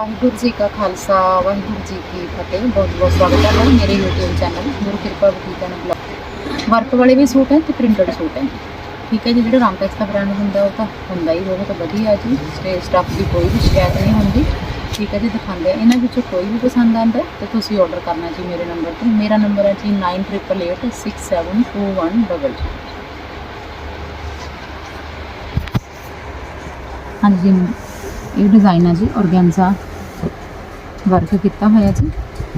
ਵਾਹਿਗੁਰੂ ਜੀ ਕਾ ਖਾਲਸਾ, ਵਾਹਿਗੁਰੂ ਜੀ ਕੀ ਫਤਿਹ। ਬਹੁਤ ਬਹੁਤ ਸਵਾਗਤ ਹੈ ਤੁਹਾਡਾ ਮੇਰੇ YouTube ਚੈਨਲ ਗੁਰੂ ਕਿਰਪਾ ਬੁਟੀਕ ਐਂਡ ਬਲੌਗ ਵਰਕ ਵਾਲੇ ਵੀ ਸੂਟ ਹੈ ਤੇ ਪ੍ਰਿੰਟਡ ਸੂਟ ਹੈ। ਠੀਕ ਹੈ ਜੀ, ਜਿਹੜਾ ਰਾਮਟੈਕਸ ਦਾ ਬ੍ਰਾਂਡ ਹੁੰਦਾ, ਉਹ ਤਾਂ ਹੁੰਦਾ ਹੀ ਬਹੁਤ ਵਧੀਆ ਜੀ। ਤੇ ਸਟੱਫ ਦੀ ਕੋਈ ਵੀ ਸ਼ਿਕਾਇਤ ਨਹੀਂ ਹੁੰਦੀ। ਠੀਕ ਹੈ ਜੀ, ਦਿਖਾਉਂਦੇ ਆ। ਇਹਨਾਂ ਵਿੱਚੋਂ ਕੋਈ ਵੀ ਪਸੰਦ ਆਉਂਦਾ ਹੈ, ਤਾਂ ਤੁਸੀਂ ਆਰਡਰ ਕਰਨਾ ਜੀ ਮੇਰੇ ਨੰਬਰ ਤੇ। ਮੇਰਾ ਨੰਬਰ ਹੈ ਜੀ 9888672122 ਹਾਂਜੀ, ਇਹ ਡਿਜ਼ਾਈਨ ਹੈ ਜੀ, ਔਰਗੈਂਜ਼ਾ ਵਰਕ ਕੀਤਾ ਹੋਇਆ ਜੀ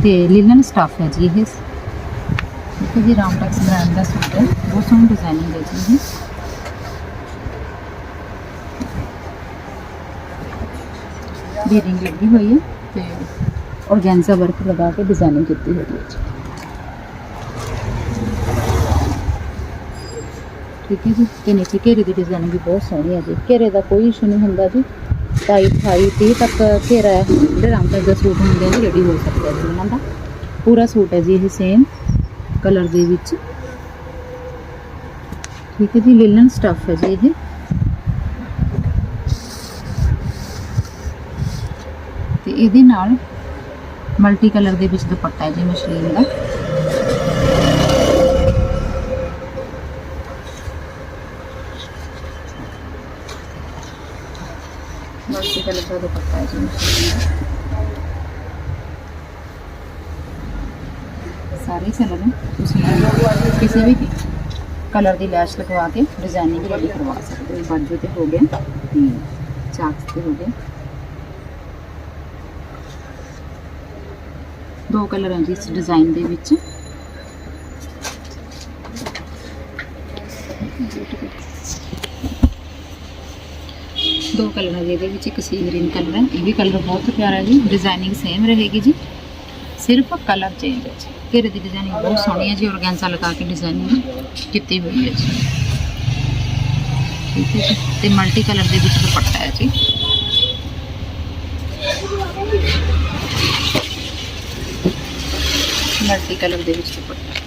ਤੇ ਲਿਨਨ ਸਟਾਫ ਹੈ ਜੀ ਇਹ। ਇਹ ਜੀ ਰਾਮਟੈਕਸ ਬ੍ਰਾਂਡ ਦਾ ਸੂਟ ਹੈ। ਬਹੁਤ ਸੋਹਣੀ ਡਿਜ਼ਾਈਨਿੰਗ ਹੈ ਜੀ ਇਹ। ਬੀਡਿੰਗ ਲੱਗੀ ਹੋਈ ਹੈ ਤੇ ਔਰਗੈਂਜ਼ਾ ਵਰਕ ਲਗਾ ਕੇ ਡਿਜ਼ਾਈਨਿੰਗ ਕੀਤੀ ਹੋਈ ਹੈ ਜੀ। ਠੀਕ ਹੈ ਜੀ, ਤੇ ਨੀਚੇ ਘੇਰੇ ਦੀ ਡਿਜ਼ਾਈਨਿੰਗ ਵੀ ਬਹੁਤ ਸੋਹਣੀ ਹੈ ਜੀ। ਘੇਰੇ ਦਾ ਕੋਈ ਇਸ਼ੂ ਨਹੀਂ ਹੁੰਦਾ ਜੀ। 22 28 30 ਤੱਕ ਘੇਰਾ ਹੈ ਜਿਹੜੇ ਰਾਮਟੈਕਸ ਦਾ ਸੂਟ ਹੁੰਦੇ ਆ ਰੈਡੀ ਹੋ ਸਕਦਾ ਜੀ ਉਹਨਾਂ ਦਾ। ਪੂਰਾ ਸੂਟ ਹੈ ਜੀ ਇਹ ਸੇਮ ਕਲਰ ਦੇ ਵਿੱਚ। ਠੀਕ ਹੈ ਜੀ ਲਿਲਨ ਸਟਫ ਹੈ ਜੀ ਇਹ। ਤੇ ਇਹਦੇ ਨਾਲ ਮਲਟੀ ਕਲਰ ਦੇ ਵਿੱਚ ਦੁਪੱਟਾ ਹੈ ਜੀ ਮਸ਼ਲੀਨ ਦਾ। ਮਲਟੀ ਕਲਰ ਦਾ ਦੁਪੱਟਾ ਹੈ ਜੀ ਮਸ਼ਲੀਨ ਦਾ ਸਾਰੇ ਕਲਰ ਨੇ ਤੁਸੀਂ ਕਿਸੇ ਵੀ ਕਲਰ ਦੀ ਲੈਸ਼ ਲਗਵਾ ਕੇ ਡਿਜ਼ਾਈਨਿੰਗ ਰੈਡੀ ਕਰਵਾ ਸਕਦੇ ਹੋ ਬਾਜੂ ਤੇ ਹੋ ਗਿਆ ਤੇ ਚਾਕਸ ਤੇ ਹੋ ਗਿਆ ਦੋ ਕਲਰ ਹੈ ਜੀ ਇਸ ਡਿਜ਼ਾਈਨ ਦੋ ਕਲਰ ਹੈ ਜੀ ਇਹਦੇ ਵਿੱਚ ਇੱਕ ਸੀ ਗ੍ਰੀਨ ਕਲਰ ਹੈ, ਇਹ ਵੀ ਕਲਰ ਬਹੁਤ ਪਿਆਰਾ ਹੈ ਜੀ ਡਿਜ਼ਾਈਨਿੰਗ ਸੇਮ ਰਹੇਗੀ ਜੀ। ਸਿਰਫ ਕਲਰ ਚੇਂਜ ਹੈ ਜੀ। ਘੇਰੇ ਦੀ ਡਿਜ਼ਾਈਨਿੰਗ ਬਹੁਤ ਸੋਹਣੀ ਹੈ ਜੀ ਔਰਗੈਂਜ਼ਾ ਲਗਾ ਕੇ ਡਿਜ਼ਾਈਨਿੰਗ ਕੀਤੀ ਹੋਈ ਹੈ ਜੀ। ਠੀਕ ਹੈ ਜੀ, ਤੇ ਮਲਟੀ ਕਲਰ ਦੇ ਵਿੱਚ ਦੁਪੱਟਾ ਹੈ ਜੀ। ਮਲਟੀ ਕਲਰ ਦੇ ਵਿੱਚ ਦੁਪੱਟਾ।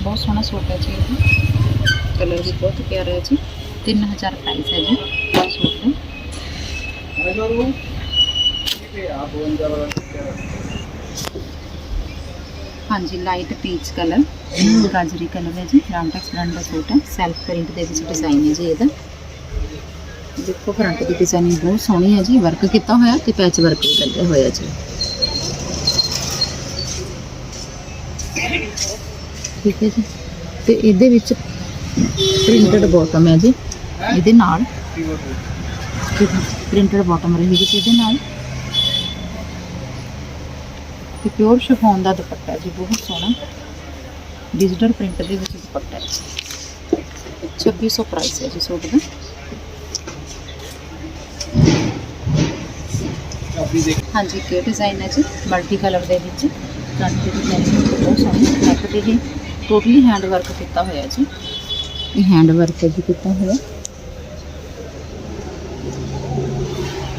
ਬਹੁਤ ਸੋਹਣਾ ਸੂਟ ਹੈ ਜੀ ਇਹ। ਕਲਰ ਵੀ ਬਹੁਤ ਪਿਆਰਾ ਹੈ ਜੀ। 3000 ਪ੍ਰਾਈਸ ਹੈ ਜੀ। ਸੂਟ ਹਾਂਜੀ ਲਾਈਟ ਪੀਚ ਕਲਰ ਗਾਜਰੀ ਕਲਰ ਹੈ ਜੀ। ਰਾਮਟੈਕਸ ਬ੍ਰਾਂਡ ਦਾ ਸੂਟ ਹੈ। ਸੈਲਫ ਪ੍ਰਿੰਟ ਦੇ ਵਿੱਚ ਡਿਜ਼ਾਈਨ ਹੈ ਜੀ ਇਹਦਾ। ਦੇਖੋ ਫਰੰਟ ਦੀ ਡਿਜ਼ਾਈਨਿੰਗ ਬਹੁਤ ਸੋਹਣੀ ਹੈ ਜੀ। ਵਰਕ ਕੀਤਾ ਹੋਇਆ ਤੇ ਪੈਚ ਵਰਕ ਵੀ ਲੱਗਿਆ ਹੋਇਆ ਜੀ। ਠੀਕ ਹੈ ਜੀ। ਤੇ ਇਹਦੇ ਵਿੱਚ ਪ੍ਰਿੰਟਡ ਬਾਟਮ ਹੈ ਜੀ। ਇਹਦੇ ਨਾਲ। ਪ੍ਰਿੰਟਡ ਬਾਟਮ ਰਹੇਗੀ ਜੀ ਇਹਦੇ ਨਾਲ। ਤੇ ਪਿਓਰ ਸ਼ਿਫੋਨ ਦਾ ਦੁਪੱਟਾ ਜੀ ਬਹੁਤ ਸੋਹਣਾ। ਡਿਜੀਟਲ ਪ੍ਰਿੰਟ ਦੇ ਵਿੱਚ ਦੁਪੱਟਾ ਹੈ। 2600 ਪ੍ਰਾਈਸ ਹੈ ਜੀ ਸੂਟ ਦਾ। ਹਾਂਜੀ ਕੀ ਡਿਜ਼ਾਈਨ ਹੈ ਜੀ ਮਲਟੀ ਕਲਰ ਦੇ ਵਿੱਚ। ਫਰੰਟ ਦੀ ਡਿਜ਼ਾਈਨ ਬਹੁਤ ਸੋਹਣੀ। ਨੈਕ ਤੇ ਹੀ ਟੋਟਲੀ ਹੈਂਡ ਵਰਕ ਕੀਤਾ ਹੋਇਆ ਜੀ। ਹੈਂਡ ਵਰਕ ਹੈ ਕੀਤਾ ਹੋਇਆ।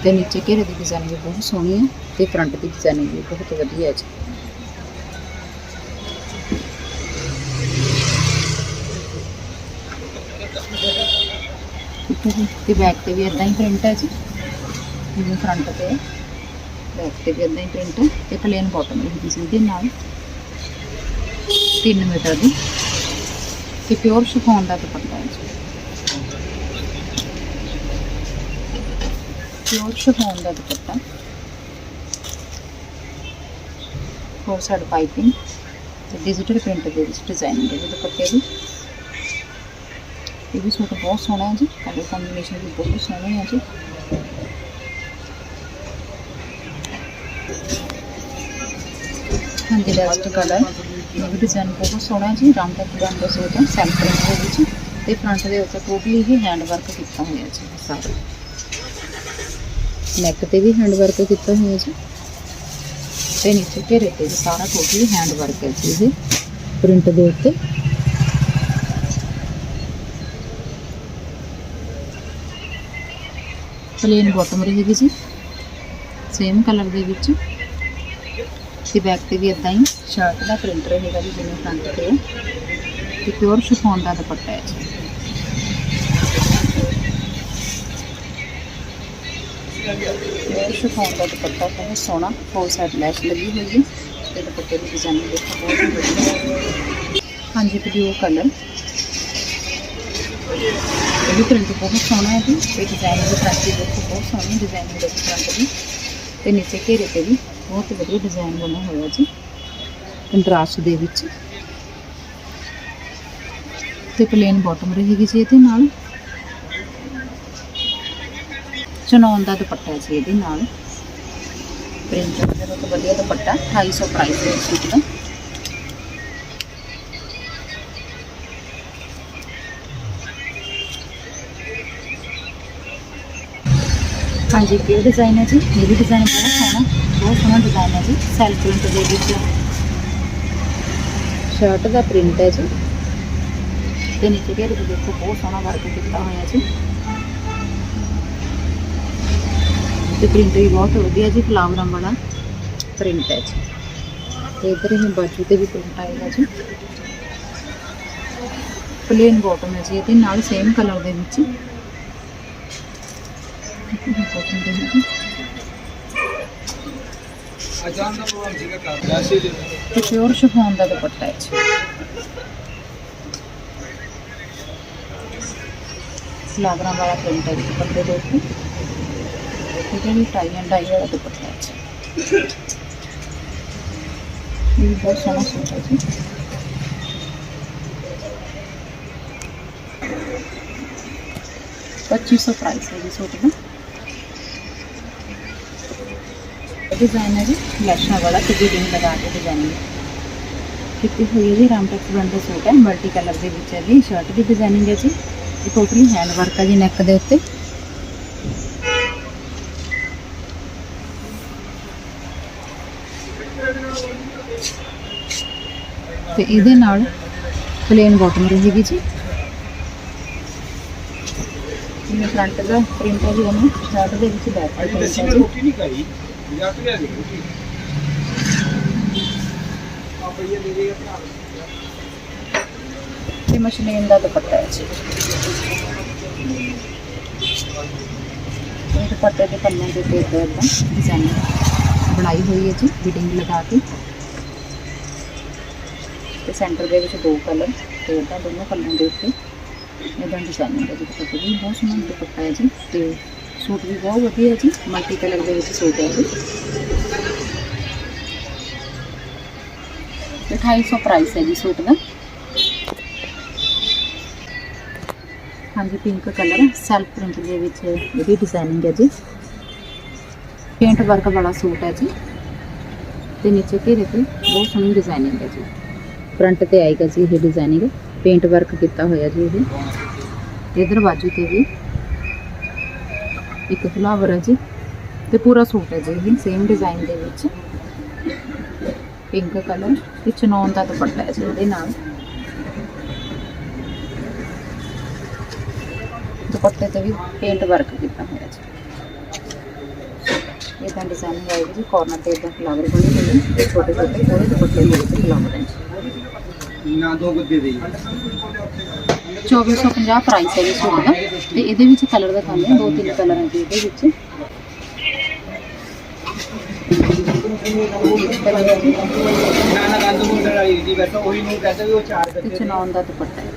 ਤੇ ਨੀਚੇ ਘੇਰੇ ਦੀ ਡਿਜ਼ਾਈਨ ਵੀ ਬਹੁਤ ਸੋਹਣੀ ਹੈ ਤੇ ਫਰੰਟ ਦੀ ਡਿਜ਼ਾਈਨ ਵੀ ਬਹੁਤ ਵਧੀਆ ਹੈ ਜੀ। ਠੀਕ ਤੇ ਬੈਕ ਤੇ ਵੀ ਇਦਾਂ ਹੀ ਪ੍ਰਿੰਟ ਹੈ ਜੀ। ਜਿਵੇਂ ਫਰੰਟ ਤੇ ਬੈਕ ਤੇ ਵੀ ਇਦਾਂ ਹੀ ਪ੍ਰਿੰਟ ਹੈ ਤੇ ਪਲੇਨ ਬਾਟਮ ਰਹੇਗੀ ਜੀ ਇਹਦੇ ਨਾਲ 3 ਮੀਟਰ ਦੀ ਤੇ ਪਿਓਰ ਸ਼ਿਫੋਨ ਦਾ ਦੁਪੱਟਾ ਹੈ ਜੀ। ਪਿਓਰ ਸ਼ਿਫੋਨ ਦਾ ਦੁਪੱਟਾ। ਫੋਰ ਸਾਈਡ ਪਾਈਪਿੰਗ ਤੇ ਡਿਜੀਟਲ ਪ੍ਰਿੰਟ ਦੇ ਵਿੱਚ ਡਿਜ਼ਾਈਨ ਦੇ ਦੁਪੱਟੇ ਦੀ। ਇਹ ਵੀ ਸੂਟ ਬਹੁਤ ਸੋਹਣਾ ਹੈ ਜੀ ਕਲਰ ਕੰਬੀਨੇਸ਼ਨ ਵੀ ਬਹੁਤ ਸੋਹਣੀ ਹੈ ਜੀ। ਹਾਂਜੀ ਲਾਸਟ ਕਲਰ ਇਹ ਵੀ ਡਿਜ਼ਾਈਨ ਬਹੁਤ ਸੋਹਣਾ ਜੀ ਰਾਮ ਤੱਕ ਦਾ ਸੂਟ ਹੈ ਸੈਲਫ ਪ੍ਰਿੰਟ ਦੇ ਵਿੱਚ। ਤੇ ਫਰੰਟ ਦੇ ਉੱਤੇ ਟੋਟਲੀ ਹੀ ਹੈਂਡ ਵਰਕ ਕੀਤਾ ਹੋਇਆ ਜੀ ਸਾਰਾ। ਨੈਕ ਤੇ ਵੀ ਹੈਂਡ ਵਰਕ ਕੀਤਾ ਹੋਇਆ ਜੀ। ਤੇ ਨੀਚੇ ਘੇਰੇ ਤੇ ਵੀ ਸਾਰਾ ਟੋਟਲੀ ਹੈਂਡ ਵਰਕ ਹੈ ਜੀ ਇਹ ਪ੍ਰਿੰਟ ਦੇ ਉੱਤੇ। ਪਲੇਨ ਬਾਟਮ ਰਹੇਗੀ ਜੀ। ਸੇਮ ਕਲਰ ਦੇ ਵਿੱਚ। ਤੇ ਬੈਗ ਤੇ ਵੀ ਇਦਾਂ ਹੀ ਸ਼ਰਟ ਦਾ ਪ੍ਰਿੰਟ ਰਹੇਗਾ ਜੀ ਜਿਵੇਂ ਫਰੰਟ ਤੇ। ਤੇ ਪਿਓਰ ਸ਼ਿਫੋਨ ਦਾ ਦੁਪੱਟਾ ਹੈ ਜੀ। ਇਹ ਸ਼ਿਫੋਨ ਦਾ ਦੁਪੱਟਾ ਬਹੁਤ ਸੋਹਣਾ ਫੋਰ ਸਾਈਡ ਲੈਸ਼ ਲੱਗੀ ਹੋਈ ਹੈ। ਤੇ ਦੁਪੱਟੇ ਦੀ ਡਿਜ਼ਾਈਨ ਦੇਖੋ, ਬਹੁਤ ਹੀ ਵਧੀਆ ਹਾਂਜੀ ਪਿਓਰ ਕਲਰ ਇਹ ਵੀ ਪ੍ਰਿੰਟ ਬਹੁਤ ਸੋਹਣਾ ਹੈ ਜੀ। ਤੇ ਡਿਜ਼ਾਈਨ ਦੀ ਪ੍ਰਿੰਟ ਦੇਖੋ, ਬਹੁਤ ਸੋਹਣੀ ਡਿਜ਼ਾਈਨ ਦੇ ਪ੍ਰਿੰਟ ਦੀ। ਤੇ ਨੀਚੇ ਘੇਰੇ ਤੇ ਵੀ। ਬਹੁਤ ਵਧੀਆ ਡਿਜ਼ਾਈਨ ਬਣਿਆ ਹੋਇਆ ਜੀ। ਕੰਟਰਾਸਟ ਦੇ ਵਿੱਚ। ਤੇ ਪਲੇਨ ਬਾਟਮ ਰਹੇਗੀ ਜੀ ਇਹਦੇ ਨਾਲ। ਚਨੌਨ ਦਾ ਦੁਪੱਟਾ ਜੀ ਇਹਦੇ ਨਾਲ। ਪ੍ਰਿੰਟ ਦਾ ਬਹੁਤ ਵਧੀਆ ਦੁਪੱਟਾ 250 ਪ੍ਰਾਈਸ ਹੈ ਸੂਟ ਦਾ ਹਾਂਜੀ ਕਿਹੜਾ ਡਿਜ਼ਾਈਨ ਹੈ ਜੀ, ਇਹ ਵੀ ਡਿਜ਼ਾਈਨ ਬਹੁਤ ਸੋਹਣਾ ਬਹੁਤ ਸੋਹਣਾ ਡਿਜ਼ਾਈਨ ਹੈ ਜੀ ਸੈਲਫ ਪ੍ਰਿੰਟ ਦੇ ਵਿੱਚ। ਸ਼ਰਟ ਦਾ ਪ੍ਰਿੰਟ ਹੈ ਜੀ। ਤੇ ਨੀਚੇ ਘੇਰੇ ਤੇ ਦੇਖੋ, ਬਹੁਤ ਸੋਹਣਾ ਵਰਕ ਕੀਤਾ ਹੋਇਆ ਜੀ। ਤੇ ਪ੍ਰਿੰਟ ਵੀ ਬਹੁਤ ਵਧੀਆ ਜੀ ਫਲਾਵਰਾਂ ਵਾਲਾ ਪ੍ਰਿੰਟ ਹੈ ਜੀ। ਤੇ ਇਧਰ ਹੀ ਬਾਜੂ ਤੇ ਵੀ ਪ੍ਰਿੰਟ ਆਏਗਾ ਜੀ। ਪਲੇਨ ਬਾਟਮ ਹੈ ਜੀ ਇਹਦੇ ਨਾਲ ਸੇਮ ਕਲਰ ਦੇ ਵਿੱਚ। ਬਾਟਮ ਦੇ ਵਿੱਚ ਦਾ ਦੁਪੱਟਾ ਹੈ ਜੀ। ਵਾਲਾ ਪ੍ਰਿੰਟ ਹੈ ਦੁਪੱਟੇ ਦੇ ਉੱਤੇ। ਠੀਕ ਹੈ ਜੀ ਟਾਈ ਐਂਡ ਡਾਈ ਵਾਲਾ ਦੁਪੱਟਾ ਹੈ ਇਹ ਬਹੁਤ ਸੋਹਣਾ ਸੂਟ ਹੈ ਜੀ। ਪੱਚੀ ਸੌ ਪ੍ਰਾਈਸ ਹੈ ਜੀ ਸੂਟ ਦਾ ਡਿਜ਼ਾਈਨ ਹੈ ਜੀ ਲੈਸ਼ਾਂ ਵਾਲਾ ਤੇ ਰਿੰਗ ਲਗਾ ਕੇ ਡਿਜ਼ਾਈਨ ਕੀਤੀ ਹੋਈ ਹੈ ਜੀ ਰਾਮਟੈਕਸ ਬ੍ਰਾਂਡ ਦਾ ਸੂਟ ਹੈ ਮਲਟੀ ਕਲਰ ਦੇ ਵਿੱਚ ਹੈ ਜੀ ਸ਼ਰਟ ਦੀ ਡਿਜ਼ਾਈਨਿੰਗ ਹੈ ਜੀ। ਇਹ ਟੋਟਲੀ ਹੈਂਡ ਵਰਕ ਹੈ ਜੀ ਨੈਕ ਦੇ ਉੱਤੇ। ਤੇ ਇਹਦੇ ਨਾਲ ਪਲੇਨ ਬਾਟਮ ਰਹੇਗੀ ਜੀ। ਇਹ ਫਰੰਟ ਦਾ ਪ੍ਰਿੰਟ ਹੈ ਜੀ ਉਹਨੂੰ ਸ਼ਰਟ ਦੇ ਵਿੱਚ ਬੈਕ ਦੱਸੀ ਹੈ ਜੀ। ਰੋਟੀ ਨਹੀਂ ਖਾਈ ਜਾਂ ਤੇ ਲਿਆ ਦੇ ਰੋਟੀ ਆ ਭਈਆ ਦੇ ਦੇਗਾ ਭਰਾ ਤੇ ਮਸ਼ਲੀਨ ਦਾ ਦੁਪੱਟਾ ਹੈ ਜੀ ਇਹ ਦੁਪੱਟੇ ਦੇ ਪੱਲਿਆਂ ਦੇ ਉੱਤੇ ਇਦਾਂ ਡਿਜ਼ਾਈਨ ਬਣਾਈ ਹੋਈ ਹੈ ਜੀ ਬਿਡਿੰਗ ਲਗਾ ਕੇ ਤੇ ਸੈਂਟਰ ਦੇ ਵਿੱਚ ਦੋ ਕਲਰ ਤੇ ਇਦਾਂ ਦੋਨੋਂ ਕਲਰਾਂ ਦੇ ਉੱਤੇ ਇਦਾਂ ਡਿਜ਼ਾਈਨ ਹੈ ਜੀ ਦੁਪੱਟੇ ਦੀ ਬਹੁਤ ਸੋਹਣਾ ਦੁਪੱਟਾ ਹੈ ਜੀ ਤੇ ਸੂਟ ਵੀ ਬਹੁਤ ਵਧੀਆ ਹੈ ਜੀ ਮਲਟੀ ਕਲਰ ਦੇ ਵਿੱਚ ਸੂਟ ਹੈ ਜੀ ਤੇ 250 ਪ੍ਰਾਈਸ ਹੈ ਜੀ ਸੂਟ ਦਾ ਹਾਂਜੀ ਪਿੰਕ ਕਲਰ ਸੈਲਫ ਪ੍ਰਿੰਟ ਦੇ ਵਿੱਚ ਇਹਦੀ ਡਿਜ਼ਾਈਨਿੰਗ ਹੈ ਜੀ ਪੇਂਟ ਵਰਕ ਵਾਲਾ ਸੂਟ ਹੈ ਜੀ ਤੇ ਨੀਚੇ ਘੇਰੇ ਤੇ ਬਹੁਤ ਸੋਹਣੀ ਡਿਜ਼ਾਈਨਿੰਗ ਹੈ ਜੀ ਫਰੰਟ ਤੇ ਆਏਗਾ ਜੀ ਇਹ ਡਿਜ਼ਾਈਨਿੰਗ ਪੇਂਟ ਵਰਕ ਕੀਤਾ ਹੋਇਆ ਜੀ ਇਹ ਇਧਰ ਬਾਜੂ ਤੇ ਵੀ ਇੱਕ ਫਲਾਵਰ ਹੈ ਜੀ ਤੇ ਪੂਰਾ ਸੂਟ ਹੈ ਜੀ ਇਹ ਸੇਮ ਡਿਜ਼ਾਈਨ ਦੇ ਵਿੱਚ। ਪਿੰਕ ਕਲਰ ਤੇ ਚਨੌਨ ਦਾ ਦੁਪੱਟਾ ਹੈ ਜੀ ਉਹਦੇ ਨਾਲ। ਦੁਪੱਟੇ ਤੇ ਵੀ ਪੇਂਟ ਵਰਕ ਕੀਤਾ ਹੋਇਆ ਜੀ। ਇਦਾਂ ਡਿਜ਼ਾਈਨਿੰਗ ਆਏਗੀ ਜੀ ਕਾਰਨਰ ਤੇ ਇਦਾਂ ਫਲਾਵਰ ਬਣੇ ਹੋਏ ਨੇ ਛੋਟੇ ਛੋਟੇ ਪੂਰੇ ਦੁਪੱਟੇ ਦੇ ਵਿੱਚ ਫਲਾਵਰ ਹੈ ਨਾ ਦੋ ਗੱਦੇ ਦੇ 2450 ਪ੍ਰਾਈਸ ਹੈ ਜੀ ਸੂਟ ਦਾ। ਤੇ ਇਹਦੇ ਵਿੱਚ ਕਲਰ ਦਾ ਕੰਮ ਹੈ, ਦੋ ਤਿੰਨ ਕਲਰ ਹੈ ਜੀ ਇਹਦੇ ਵਿੱਚ। ਕਲਰ ਦਾ ਦੁਪੱਟਾ ਹੈ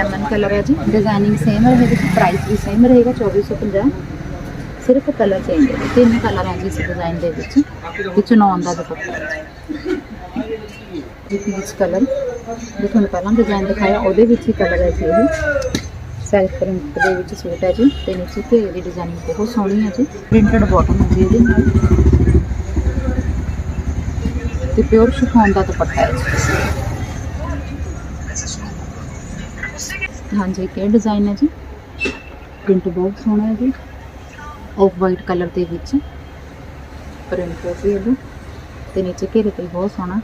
ਐਮਨ ਕਲਰ ਹੈ ਜੀ। ਡਿਜ਼ਾਈਨਿੰਗ ਸੇਮ ਰਹੇਗੀ ਪ੍ਰਾਈਸ ਵੀ ਸੇਮ ਰਹੇਗਾ 2450 ਸਿਰਫ ਕਲਰ ਚੇਂਜ ਹੈ ਤਿੰਨ ਕਲਰ ਹੈ ਜੀ ਇਸ ਡਿਜ਼ਾਈਨ ਦੇ ਵਿੱਚ। ਤੇ ਚਨੌਨ ਦਾ ਦੁਪੱਟਾ ਹੈ। ਜਿਸ ਕਲਰ ਜੋ ਤੁਹਾਨੂੰ ਪਹਿਲਾਂ ਡਿਜ਼ਾਈਨ ਦਿਖਾਇਆ, ਉਹਦੇ ਵਿੱਚ ਹੀ ਕਲਰ ਹੈ ਜੀ ਇਹ। ਸੈਲਫ ਪ੍ਰਿੰਟ ਦੇ ਵਿੱਚ ਸੂਟ ਹੈ ਜੀ, ਤੇ ਨੀਚੇ ਘੇਰੇ ਦੀ ਡਿਜ਼ਾਈਨਿੰਗ ਬਹੁਤ ਸੋਹਣੀ ਹੈ ਜੀ। ਪ੍ਰਿੰਟਡ ਬਾਟਮ ਹੈ ਜੀ ਇਹਦੇ ਨਾਲ। ਤੇ ਪਿਓਰ ਸ਼ਿਫੋਨ ਦਾ ਦੁਪੱਟਾ ਹੈ ਜੀ। ਹਾਂਜੀ ਕਿਹੜਾ ਡਿਜ਼ਾਈਨ ਹੈ ਜੀ। ਪ੍ਰਿੰਟ ਬਹੁਤ ਸੋਹਣਾ ਹੈ ਜੀ। ਆਫ ਵਾਈਟ ਕਲਰ ਦੇ ਵਿੱਚ ਪ੍ਰਿੰਟ ਹੈ ਜੀ ਇਹਦਾ। ਤੇ ਨੀਚੇ ਘੇਰੇ ਤੇ ਬਹੁਤ ਸੋਹਣਾ।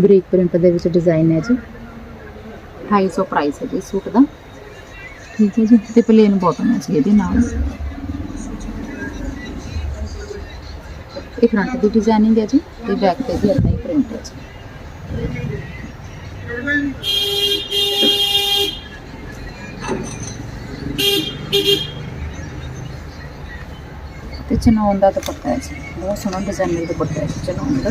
ਬਰੀਕ ਪ੍ਰਿੰਟ ਦੇ ਵਿੱਚ ਡਿਜ਼ਾਈਨ ਹੈ ਜੀ। 250 ਪ੍ਰਾਈਸ ਹੈ ਜੀ ਸੂਟ ਦਾ। ਠੀਕ ਹੈ ਜੀ, ਤੇ ਪਲੇਨ ਬਾਟਮ ਹੈ ਜੀ ਇਹਦੇ ਨਾਲ। ਇਹ ਫਰੰਟ ਦੀ ਡਿਜ਼ਾਈਨਿੰਗ ਹੈ ਜੀ, ਤੇ ਬੈਕ ਤੇ ਵੀ ਇਦਾਂ ਹੀ ਪ੍ਰਿੰਟ ਹੈ ਜੀ। ਤੇ ਚਨੌਨ ਦਾ ਦੁਪੱਟਾ ਹੈ ਜੀ, ਬਹੁਤ ਸੋਹਣਾ ਡਿਜ਼ਾਈਨਰ ਦੁਪੱਟਾ ਹੈ ਜੀ ਚਨੌਨ ਦਾ।